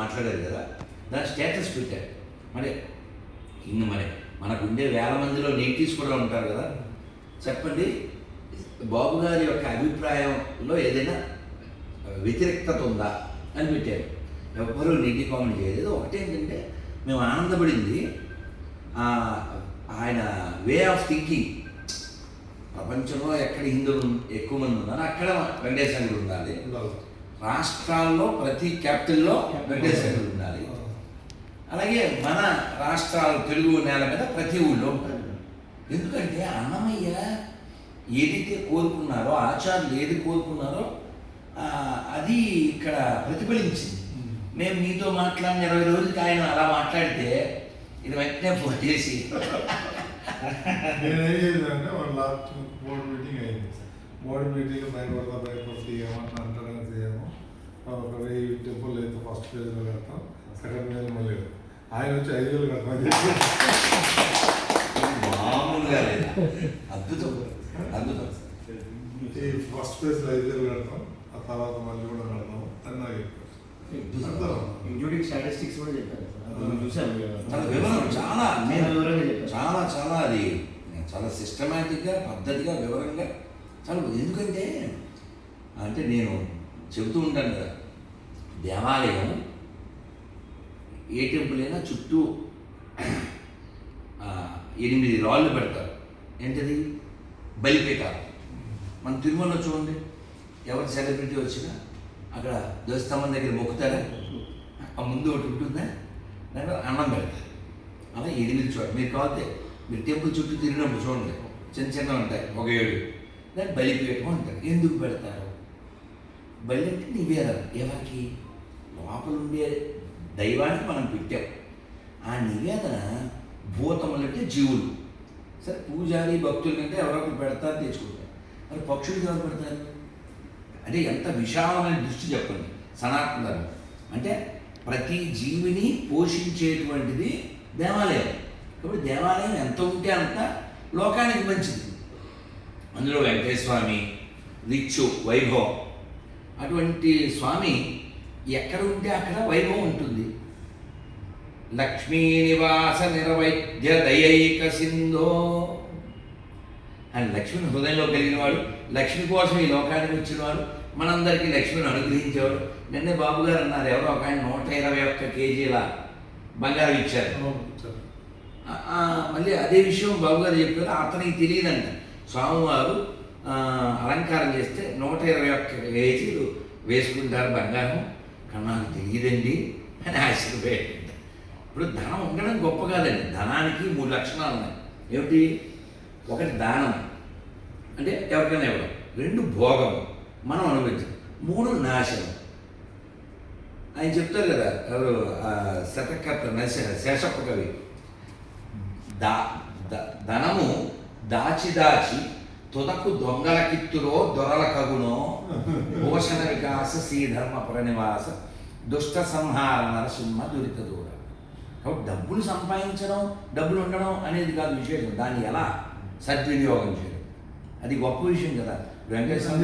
మాట్లాడారు కదా? దాని స్టేటస్ పెట్టారు మరి ఇన్ని మరి మనకు ఉండే వేల మందిలో నెగిటివ్స్ కూడా ఉంటారు కదా? చెప్పండి బాబు గారి యొక్క అభిప్రాయంలో ఏదైనా వ్యతిరేకత ఉందా అని పెట్టారు. ఎవ్వరూ నెగిటివ్ కామెంట్ చేయలేదు. ఒకటేంటంటే మేము ఆనందపడింది. ఆయన వే ఆఫ్ థింకింగ్. ప్రపంచంలో ఎక్కడ హిందువులు ఎక్కువ మంది ఉన్నారు అక్కడ వెంకటేశ్వర ఉండాలి. రాష్ట్రాల్లో ప్రతి క్యాపిటల్లో వెంకటేశ్వర గుడి ఉండాలి. అలాగే మన రాష్ట్రాలు తెలుగు నేల మీద ప్రతి ఊళ్ళో ఉండాలి. ఎందుకంటే అన్నమయ్య ఏదైతే కోరుకున్నారో ఆచార్యులు ఏది కోరుకున్నారో అది ఇక్కడ ప్రతిఫలించింది. మేము మీతో మాట్లాడిన ఇరవై రోజులకి ఆయన అలా మాట్లాడితే ఇది వెంటనే ఫోన్ చేసి నేను చేశానంటే వాళ్ళ లాస్ట్ బోర్డు మీటింగ్ అయింది. బోర్డు మీటింగ్ భయపడతా భయపడితే చేయము ఒక వెయ్యి టెంపుల్ అయితే ఫస్ట్ పేజ్లో కడతాం. సెకండ్ పేజ్ మళ్ళీ ఆయన వచ్చి ఐదు వేలు కడతాం మామూలుగా లేదు. అద్భుతం. అద్భుతం. ఈ ఫస్ట్ పేజ్లో ఐదు వేలు కడతాం. ఆ తర్వాత మళ్ళీ కూడా కడతాం. అని నాకు చెప్పారు. ఇంక్లూడింగ్ స్టాటిస్టిక్స్ కూడా చెప్పారు. చాలా వివరం చాలా నేను వివరంగా చెప్పాను చాలా చాలా అది చాలా సిస్టమేటిక్గా పద్ధతిగా వివరంగా చాలా ఎందుకంటే అంటే నేను చెబుతూ ఉంటాను కదా దేవాలయం ఏ టెంపుల్ అయినా చుట్టూ ఎనిమిది రాళ్ళు పెడతారు. ఏంటది? బలిపీఠాలు మన తిరుమలలో చూడండి ఎవరి సెలబ్రిటీ వచ్చినా అక్కడ దేవస్థానం దగ్గర మొక్కుతారా? ఆ ముందు ఒకటి ఉంటుందా? దాంట్లో అన్నం పెడతారు. అలా ఎనిమిది చోట్ల. మీరు కాబట్టి మీరు టెంపుల్ చుట్టూ తిరిగినప్పుడు చూడండి చిన్న చిన్న ఉంటాయి ఒక ఏడు. దాన్ని బలిపీఠం అంటారు. ఎందుకు పెడతారు? బలి అంటే నివేదన ఎవరికి? లోపల ఉండే దైవానికి మనం పెట్టాం. ఆ నివేదన భూతములు అంటే జీవులు. సరే పూజారి భక్తుల కంటే ఎవరొకరు పెడతారు తెచ్చుకుంటారు. మరి పక్షులు ఎవరు పెడతారు? అంటే ఎంత విశాలమైన దృష్టి చెప్పండి సనాతన ధర్మం. అంటే ప్రతి జీవిని పోషించేటువంటిది దేవాలయం. కాబట్టి దేవాలయం ఎంత ఉంటే అంత లోకానికి మంచిది. అందులో వెంకటేశ్వర స్వామి రిచ్చు వైభవం. అటువంటి స్వామి ఎక్కడ ఉంటే అక్కడ వైభవం ఉంటుంది. లక్ష్మీ నివాస నిరవైద్య దయైక సింధో. ఆయన లక్ష్మిని హృదయంలో కలిగిన వాడు లక్ష్మి కోసం ఈ లోకానికి వచ్చినవాడు మనందరికీ లక్ష్మిని అనుగ్రహించేవాడు. నిన్నే బాబు గారు అన్నారు ఎవరో ఒక ఆయన నూట ఇరవై ఒక్క కేజీల బంగారం ఇచ్చారు. మళ్ళీ అదే విషయం బాబు గారు చెప్పారు అతనికి తెలియదంట. స్వామివారు అలంకారం చేస్తే నూట ఇరవై ఒక్క కేజీలు వేసుకుంటారు బంగారం. కానీ నాకు తెలియదండి అని ఆశ్చర్యపోయాడు ఇప్పుడు ధనం ఉండడం గొప్ప కాదండి. ధనానికి మూడు లక్షణాలు ఉన్నాయి. ఏమిటి? ఒకటి దానం. అంటే ఎవరికైనా ఇవ్వడం. రెండు భోగం. మనం అనుభవించం మూడు నాశనం. ఆయన చెప్తారు కదా ఎవరు? శతకర్త నశ శేషప్ప కవి. దా ధనము దాచి దాచి తుదకు దొంగల కిత్తులో దొరల కగునో భూషణ వికాస శ్రీధర్మ ప్రనివాస దుష్ట సంహార నరసింహ దురిత దూర కాబట్టి డబ్బులు సంపాదించడం డబ్బులు ఉండడం అనేది కాదు విశేషం. దాన్ని ఎలా సద్వినియోగం చేయడం? అది గొప్ప విషయం కదా. వెంకటేశ్వర